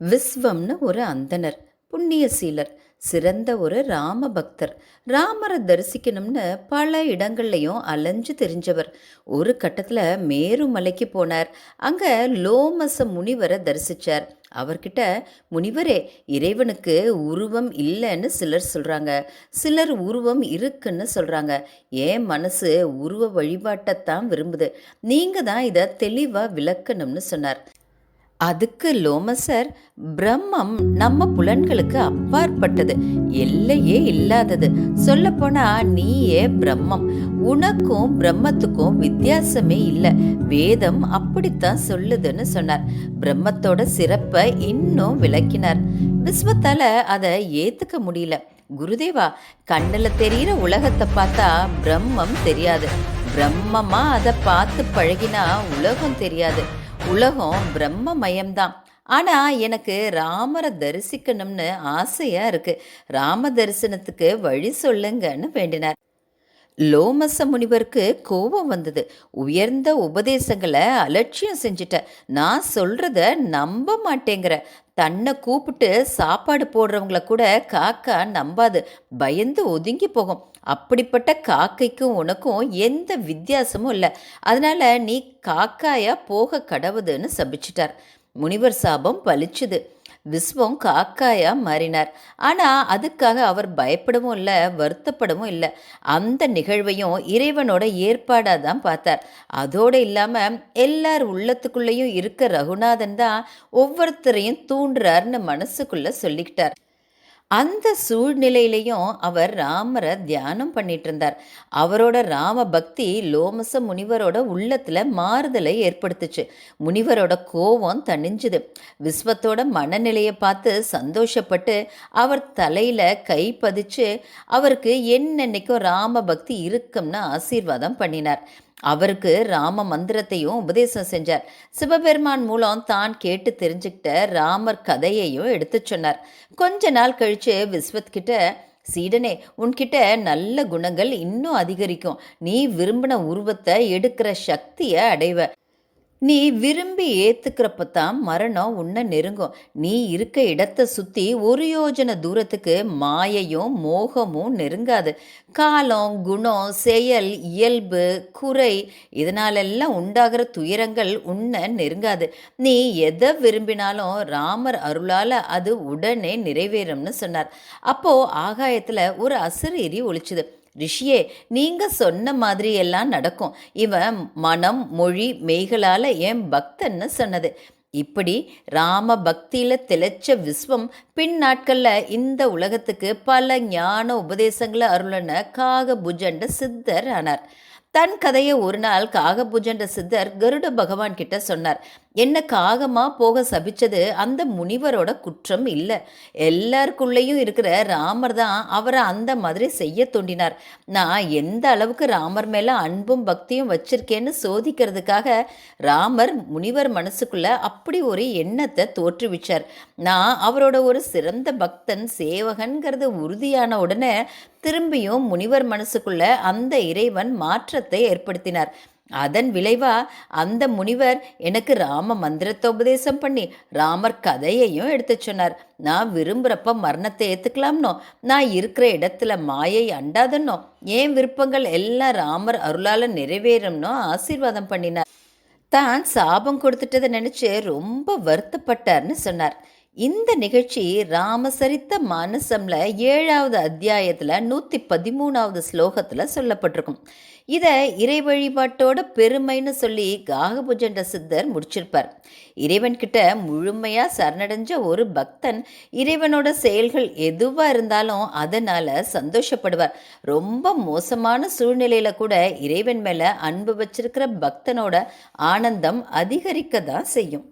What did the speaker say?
விஸ்வம்னு ஒரு அந்தணர் புண்ணியசீலர் சிறந்த ஒரு ராம பக்தர் ராமரை தரிசிக்கணும்னு பல இடங்கள்லையும் அலைஞ்சு தெரிஞ்சவர். ஒரு கட்டத்தில் மேருமலைக்கு போனார். அங்கே லோமச முனிவரை தரிசித்தார் அவர்கிட்ட முனிவரே இறைவனுக்கு உருவம் இல்லைன்னு சிலர் சொல்கிறாங்க சிலர் உருவம் இருக்குன்னு சொல்கிறாங்க ஏன் மனசு உருவ வழிபாட்டைத்தான் விரும்புது. நீங்கள் தான் இதை தெளிவாக விளக்கணும்னு சொன்னார். அதுக்கு லோமசர் பிரம்மம் நம்ம புலன்களுக்கு அப்பாற்பட்டது எல்லையே இல்லாதது. சொல்லப்போனா நீயே பிரம்மம். உனக்கும் பிரம்மத்துக்கும் வித்தியாசமே இல்லை. வேதம் அப்படித்தான் சொல்லுதுன்னு சொன்னார். பிரம்மத்தோட சிறப்பை இன்னும் விளக்கினார். விஸ்வத்தால அதை ஏத்துக்க முடியல. குருதேவா கண்ணில் தெரியிற உலகத்தை பார்த்தா பிரம்மம் தெரியாது. பிரம்மமா அதை பார்த்து பழகினா உலகம் தெரியாது. உலகம் பிரம்ம மயம்தான் ஆனால் எனக்கு ராமரை தரிசிக்கணும்னு ஆசையாக இருக்குது ராம தரிசனத்துக்கு வழி சொல்லுங்கன்னு வேண்டினார். லோமச முனிவருக்கு கோபம் வந்தது. உயர்ந்த உபதேசங்களை அலட்சியம் செஞ்சிட்ட. நான் சொல்கிறத நம்ப மாட்டேங்கிற. தன்னை கூப்பிட்டு சாப்பாடு போடுறவங்கள கூட காக்கா நம்பாது. பயந்து ஒதுங்கி போகும். அப்படிப்பட்ட காக்கைக்கும் உனக்கும் எந்த வித்தியாசமும் இல்லை. அதனால நீ காக்காயா போக கடவுதுன்னு சபிச்சிட்டார். முனிவர் சாபம் பலிச்சுது. விஸ்வம் காக்காயா மாறினார். ஆனால் அதுக்காக அவர் பயப்படவும் இல்லை வருத்தப்படவும் இல்லை. அந்த நிகழ்வையும் இறைவனோட ஏற்பாடாக தான் பார்த்தார். அதோடு இல்லாமல் எல்லார் உள்ளத்துக்குள்ளேயும் இருக்க ரகுநாதன் தான் ஒவ்வொருத்தரையும் தூண்டுறாருன்னு மனசுக்குள்ளே சொல்லிக்கிட்டார். அந்த சூழ்நிலையிலையும் அவர் ராமரை தியானம் பண்ணிட்டு இருந்தார் அவரோட ராம பக்தி லோமச முனிவரோட உள்ளத்தில் மாறுதலை ஏற்படுத்துச்சு. முனிவரோட கோபம் தணிஞ்சுது. விஸ்வத்தோட மனநிலையை பார்த்து சந்தோஷப்பட்டு அவர் தலையில் கை பதிச்சு அவருக்கு என்னென்னைக்கும் ராம பக்தி இருக்கும்னு ஆசீர்வாதம் பண்ணினார். அவருக்கு ராம மந்திரத்தையும் உபதேசம் செஞ்சார். சிவபெருமான் மூலம் தான் கேட்டு தெரிஞ்சுக்கிட்ட ராமர் கதையையும் எடுத்து சொன்னார். கொஞ்ச நாள் கழிச்சு விஸ்வத் கிட்ட சீடனே உன்கிட்ட நல்ல குணங்கள் இன்னும் அதிகரிக்கும். நீ விரும்பின உருவத்தை எடுக்கிற சக்தியை அடைவ. நீ விரும்பி ஏத்துக்கிறப்ப தான் மரணம் உன்னை நெருங்கும். நீ இருக்க இடத்தை சுற்றி ஒரு யோஜனை தூரத்துக்கு மாயையும் மோகமும் நெருங்காது. காலம் குணம் செயல் இயல்பு குறை இதனாலெல்லாம் உண்டாகிற துயரங்கள் உன்னை நெருங்காது. நீ எதை விரும்பினாலும் ராமர் அருளால் அது உடனே நிறைவேறும்னு சொன்னார். அப்போது ஆகாயத்தில் ஒரு அசுரீரி ஒழிச்சுது ரிஷியே நீங்கள் சொன்ன மாதிரி எல்லாம் நடக்கும். இவன் மனம் மொழி மெய்களால் என் பக்தன்னு சொன்னது. இப்படி ராம பக்தியில் திளைச்ச விஸ்வம் பின் நாட்களில் இந்த உலகத்துக்கு பல ஞான உபதேசங்களை அருளன காகபுஜண்ட சித்தர் ஆனார். தன் கதையை ஒரு நாள் காகபுஜண்ட சித்தர் கருட பகவான் கிட்ட சொன்னார். என்ன காகமா போக சபிச்சது அந்த முனிவரோட குற்றம் இல்லை. எல்லாருக்குள்ளேயும் இருக்கிற ராமர் தான் அவரை அந்த மாதிரி செய்ய தோண்டினார். நான் எந்த அளவுக்கு ராமர் மேலே அன்பும் பக்தியும் வச்சிருக்கேன்னு சோதிக்கிறதுக்காக ராமர் முனிவர் மனசுக்குள்ள அப்படி ஒரு எண்ணத்தை தோற்றுவிச்சார். நான் அவரோட ஒரு சிறந்த பக்தன் சேவகன்கிறது உறுதியான உடனே திரும்பியும் முனிவர் மனசுக்குள்ள அந்த இறைவன் மாற்றத்தை ஏற்படுத்தினார். அதன் விளைவா அந்த முனிவர் எனக்கு ராம மந்திரத்தை உபதேசம் பண்ணி ராமர் கதையையும் எடுத்து சொன்னார். நான் விரும்புகிறப்ப மரணத்தை ஏற்றுக்கலாம்னோ நான் இருக்கிற இடத்துல மாயை அண்டாதனோ ஏன் விருப்பங்கள் எல்லாம் ராமர் அருளால் நிறைவேறும்னோ? ஆசீர்வாதம் பண்ணினார். தான் சாபம் கொடுத்துட்டதை நினச்சி ரொம்ப வருத்தப்பட்டார்னு சொன்னார். இந்த நிகழ்ச்சி ராமசரித்த மானசம்ல ஏழாவது அத்தியாயத்தில் நூற்றி பதிமூணாவது ஸ்லோகத்தில் சொல்லப்பட்டிருக்கும். இதை இறை வழிபாட்டோட பெருமைன்னு சொல்லி காகபுஜண்ட சித்தர் முடிச்சிருப்பார். இறைவன்கிட்ட முழுமையாக சரணடைஞ்ச ஒரு பக்தன் இறைவனோட செயல்கள் எதுவாக இருந்தாலும் அதனால் சந்தோஷப்படுவார். ரொம்ப மோசமான சூழ்நிலையில் கூட இறைவன் மேலே அன்பு வச்சிருக்கிற பக்தனோட ஆனந்தம் அதிகரிக்க தான் செய்யும்.